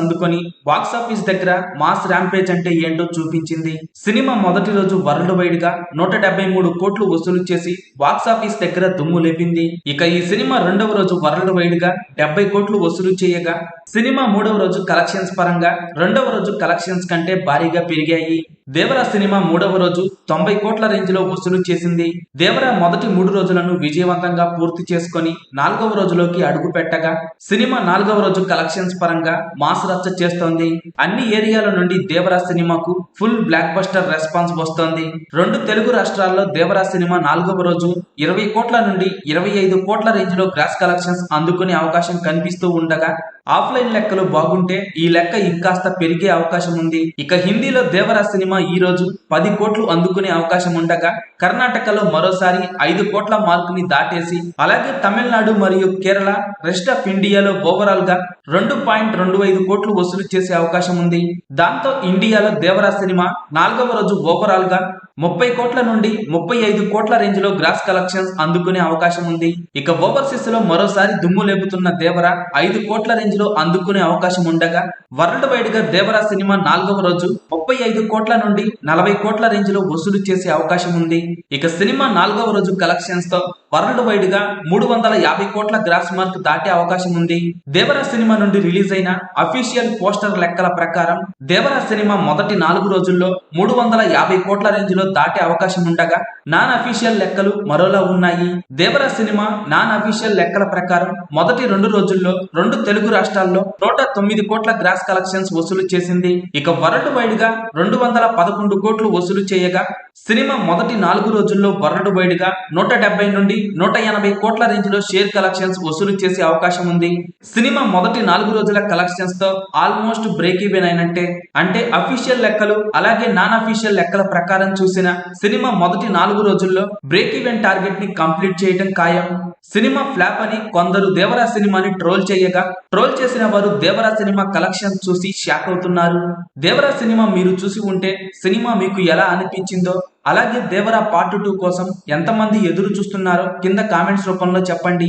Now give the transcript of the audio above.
అందుకొని బాక్సాఫీస్ దగ్గర mass rampage అంటే ఏంటో చూపించింది. సినిమా మొదటి రోజు వరల్డ్ వైడ్గా నూట డెబ్బై మూడు కోట్లు వసూలు చేసి బాక్సాఫీస్ దగ్గర దుమ్ము లేపింది. ఇక ఈ సినిమా రెండవ రోజు వరల్డ్ వైడ్గా డెబ్బై కోట్లు వసూలు చేయగా సినిమా మూడవ రోజు కలెక్షన్స్ పరంగా రెండవ రోజు కలెక్షన్స్ కంటే భారీగా పెరిగాయి. దేవరా సినిమా మూడవ రోజు తొంభై కోట్ల రేంజ్లో వసూలు చేసింది. దేవరా మొదటి మూడు రోజులను విజయవంతంగా పూర్తి చేసుకొని నాలుగవ రోజులోకి అడుగు పెట్టగా సినిమా నాలుగవ రోజు కలెక్షన్స్ పరంగా మాస్ రచ్చ చేస్తోంది. అన్ని ఏరియాల నుండి దేవరా సినిమాకు ఫుల్ బ్లాక్ బస్టర్ రెస్పాన్స్ వస్తోంది. రెండు తెలుగు రాష్ట్రాల్లో దేవరా సినిమా నాలుగవ రోజు ఇరవై కోట్ల నుండి ఇరవై ఐదు కోట్ల రేంజ్లో గ్రాస్ కలెక్షన్స్ అందుకునే అవకాశం కనిపిస్తూ ఉండగా ఆఫ్లైన్ లెక్కలు బాగుంటే ఈ లెక్క ఇంకాస్త పెరిగే అవకాశం ఉంది. ఇక హిందీలో దేవరా సినిమా ఈ రోజు పది కోట్లు అందుకునే అవకాశం ఉండగా కర్ణాటకలో మరోసారి ఐదు కోట్ల మార్క్ని దాటేసి అలాగే తమిళనాడు మరియు కేరళ రెస్ట్ ఆఫ్ ఇండియాలో ఓవరాల్గా రెండు పాయింట్ రెండు ఐదు కోట్లు వసూలు చేసే అవకాశం ఉంది. దాంతో ఇండియాలో దేవరా సినిమా నాలుగవ రోజు ఓవరాల్గా ముప్పై కోట్ల నుండి ముప్పై ఐదు కోట్ల రేంజ్లో గ్రాస్ కలెక్షన్స్ అందుకునే అవకాశం ఉంది. ఇక ఓవర్సీస్లో మరోసారి దుమ్ము లేపుతున్న దేవరా ఐదు కోట్ల రేంజ్ లో అందుకునే అవకాశం ఉండగా వరల్డ్ వైడ్గా దేవరా సినిమా నాలుగవ రోజు ముప్పై ఐదు కోట్ల నుండి నలభై కోట్ల రేంజ్లో వసూలు చేసే అవకాశం ఉంది. ఇక సినిమా నాలుగవ రోజు కలెక్షన్స్తో వరల్డ్ వైడ్గా మూడు వందల యాభై కోట్ల గ్రాస్ మార్క్ దాటే అవకాశం ఉంది. దేవరా సినిమా నుండి రిలీజ్ అయిన అఫీషియల్ పోస్టర్ లెక్కల ప్రకారం దేవరా సినిమా మొదటి నాలుగు రోజుల్లో మూడు వందల యాభై కోట్ల రేంజ్లో దాటే అవకాశం ఉండగా నాన్ అఫీషియల్ లెక్కలు మరోలా ఉన్నాయి. దేవరా సినిమా నాన్ అఫీషియల్ లెక్కల ప్రకారం మొదటి రెండు రోజుల్లో రెండు తెలుగు రాష్ట్రాల్లో నూట తొమ్మిది కోట్ల గ్రాస్ కలెక్షన్స్ వసూలు చేసింది. ఇక వరల్డ్ వైడ్గా రెండు వందల పదకొండు కోట్లు వసూలు చేయగా సినిమా మొదటి నాలుగు రోజుల్లో వరల్డ్ బయటగా నూట డెబ్బై నుండి నూట ఎనభై కోట్ల రేంజ్లో షేర్ కలెక్షన్స్ వసూలు చేసే అవకాశం ఉంది. సినిమా మొదటి నాలుగు రోజుల కలెక్షన్స్తో ఆల్మోస్ట్ బ్రేక్ ఈవెన్ అయినట్టే. అంటే అఫీషియల్ లెక్కలు అలాగే నాన్ అఫీషియల్ లెక్కల ప్రకారం చూసిన సినిమా మొదటి నాలుగు రోజుల్లో బ్రేక్ ఈవెన్ టార్గెట్ని కంప్లీట్ చేయడం ఖాయం. సినిమా ఫ్లాప్ అని కొందరు దేవరా సినిమాని ట్రోల్ చేయగా ట్రోల్ చేసిన వారు దేవరా సినిమా కలెక్షన్ చూసి షాక్ అవుతున్నారు. దేవరా సినిమా మీరు చూసి ఉంటే సినిమా మీకు ఎలా అనిపించిందో అలాగే దేవరా పార్ట్ టూ కోసం ఎంతమంది ఎదురు చూస్తున్నారో కింద కామెంట్స్ రూపంలో చెప్పండి.